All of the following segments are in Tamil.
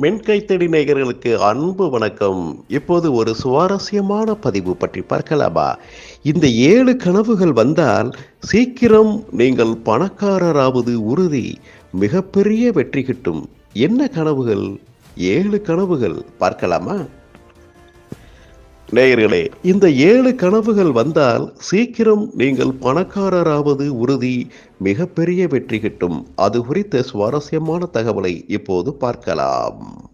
மென்கைத்தடி நேயர்களுக்கு அன்பு வணக்கம். இப்போது ஒரு சுவாரஸ்யமான பதிவு பற்றி பார்க்கலாமா? இந்த ஏழு கனவுகள் வந்தால் சீக்கிரம் நீங்கள் பணக்காரராவது உறுதி. மிகப்பெரிய வெற்றி கிட்டும். என்ன கனவுகள்? ஏழு கனவுகள். பார்க்கலாமா? நேயர்களே இந்த ஏழு கனவுகள் வந்தால் சீக்கிரம் நீங்கள் பணக்காரராவது உறுதி மிகப்பெரிய வெற்றி கிட்டும். அது குறித்த சுவாரஸ்யமான தகவலை இப்போது பார்க்கலாம்.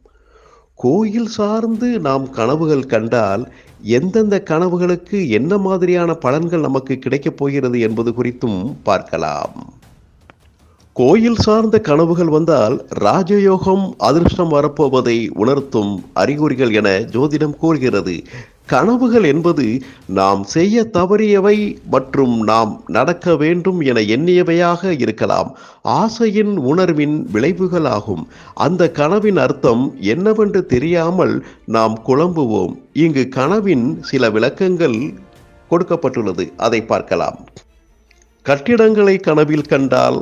கோயில் சார்ந்து நாம் கனவுகள் கண்டால் எந்தெந்த கனவுகளுக்கு என்ன மாதிரியான பலன்கள் நமக்கு கிடைக்கப் போகிறது என்பது குறித்தும் பார்க்கலாம். கோயில் சார்ந்த கனவுகள் வந்தால் ராஜயோகம் அதிர்ஷ்டம் வரப்போவதை உணர்த்தும் அறிகுறிகள் என ஜோதிடம் கூறுகிறது. கனவுகள் என்பது நாம் செய்ய தவறியவை மற்றும் நாம் நடக்க வேண்டும் என எண்ணியவையாக இருக்கலாம். ஆசையின் உணர்வின் விளைவுகளாகும். அந்த கனவின் அர்த்தம் என்னவென்று தெரியாமல் நாம் குழம்புவோம். இங்கு கனவின் சில விளக்கங்கள் கொடுக்கப்பட்டுள்ளது. அதை பார்க்கலாம். கட்டிடங்களை கனவில் கண்டால்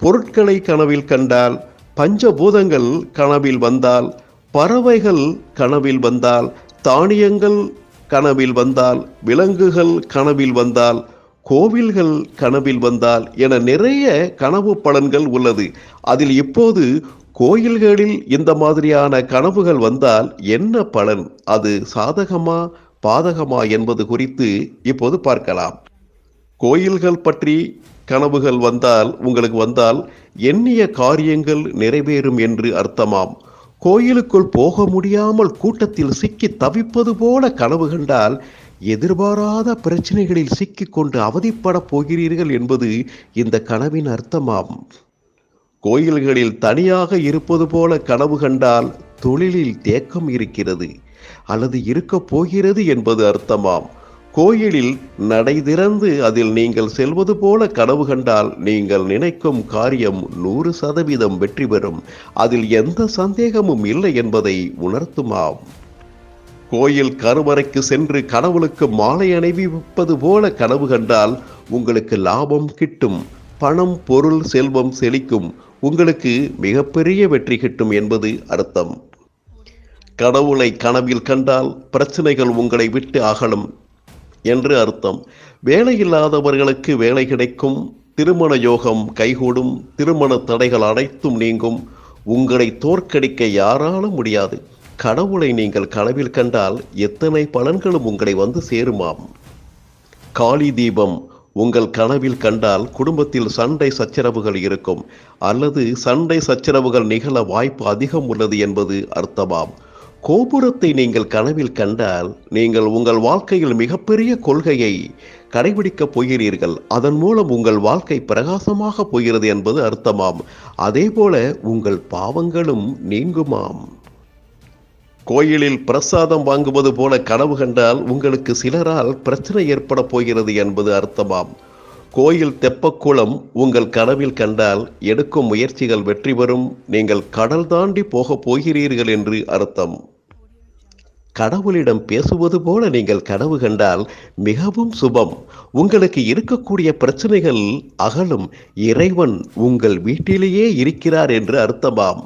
பொருட்களை கனவில் கண்டால் பஞ்சபூதங்கள் கனவில் வந்தால் பறவைகள் கனவில் வந்தால் தானியங்கள் கனவில் வந்தால் விலங்குகள் கனவில் வந்தால் கோவில்கள் கனவில் வந்தால் என நிறைய கனவு பலன்கள் உள்ளது. அதில் இப்போது கோயில்களில் இந்த மாதிரியான கனவுகள் வந்தால் என்ன பலன்? அது சாதகமா பாதகமா என்பது குறித்து இப்போது பார்க்கலாம். கோயில்கள் பற்றி கனவுகள் வந்தால் உங்களுக்கு வந்தால் எண்ணிய காரியங்கள் நிறைவேறும் என்று அர்த்தமாம். கோயிலுக்குள் போக முடியாமல் கூட்டத்தில் சிக்கி தவிப்பது போல கனவு கண்டால் எதிர்பாராத பிரச்சனைகளில் சிக்கிக்கொண்டு அவதிப்படப் போகிறீர்கள் என்பது இந்த கனவின் அர்த்தமாம். கோயில்களில் தனியாக இருப்பது போல கனவு கண்டால் தொழிலில் தேக்கம் இருக்கிறது அல்லது இருக்கப் போகிறது என்பது அர்த்தமாம். கோயிலில் நடை திறந்து அதில் நீங்கள் செல்வது போல கனவு கண்டால் நீங்கள் நினைக்கும் காரியம் நூறு சதவீதம் வெற்றி பெறும். அதில் எந்த சந்தேகமும் இல்லை என்பதை உணர்த்துமாம். கோயில் கருவறைக்கு சென்று கடவுளுக்கு மாலை அணிவிப்பது போல கனவு கண்டால் உங்களுக்கு லாபம் கிட்டும். பணம் பொருள் செல்வம் செழிக்கும். உங்களுக்கு மிகப்பெரிய வெற்றி கிட்டும் என்பது அர்த்தம். கடவுளை கனவில் கண்டால் பிரச்சனைகள் உங்களை விட்டு அகலும். என்று அர்த்தம். வேலையில்லாதவர்களுக்கு வேலை கிடைக்கும் திருமண யோகம் கைகூடும் திருமண தடைகள் அனைத்தும் நீங்கும். உங்களை தோற்கடிக்க யாராலும் முடியாது. கடவுளை நீங்கள் கனவில் கண்டால் எத்தனை பலன்களும் உங்களை வந்து சேருமாம். காளி தீபம் உங்கள் கனவில் கண்டால் குடும்பத்தில் சண்டை சச்சரவுகள் இருக்கும். அல்லது சண்டை சச்சரவுகள் நிகழ வாய்ப்பு அதிகம் உள்ளது என்பது அர்த்தமாம். கோபுரத்தை நீங்கள் கனவில் கண்டால் நீங்கள் உங்கள் வாழ்க்கையில் மிகப்பெரிய கொள்கையை கடைபிடிக்கப் போகிறீர்கள். அதன் மூலம் உங்கள் வாழ்க்கை பிரகாசமாக போகிறது என்பது அர்த்தமாம். அதேபோல உங்கள் பாவங்களும் நீங்குமாம். கோயிலில் பிரசாதம் வாங்குவது போல கனவு கண்டால் உங்களுக்கு சிலரால் பிரச்சனை ஏற்பட போகிறது என்பது அர்த்தமாம். கோயில் தெப்பக்குளம் உங்கள் கனவில் கண்டால் எடுக்கும் முயற்சிகள் வெற்றி பெறும். நீங்கள் கடல் தாண்டி போகப் போகிறீர்கள் என்று அர்த்தம். கடவுளிடம் பேசுவது போல நீங்கள் கனவு கண்டால் மிகவும் சுபம். உங்களுக்கு இருக்கக்கூடிய பிரச்சனைகள் அகலும். இறைவன் உங்கள் வீட்டிலேயே இருக்கிறார் என்று அர்த்தமாம்.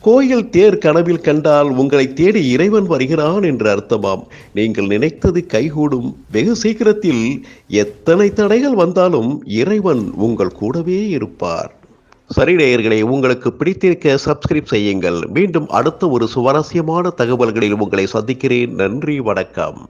கோயில் தேர் கனவில் கண்டால் உங்களை தேடி இறைவன் வருகிறான் என்று அர்த்தமாம். நீங்கள் நினைத்தது கைகூடும். வெகு சீக்கிரத்தில் எத்தனை தடைகள் வந்தாலும் இறைவன் உங்கள் கூடவே இருப்பார். சரி நேயர்களே உங்களுக்கு பிடித்திருக்க சப்ஸ்கிரைப் செய்யுங்கள். மீண்டும் அடுத்த ஒரு சுவாரஸ்யமான தகவல்களில் உங்களை சந்திக்கிறேன். நன்றி வணக்கம்.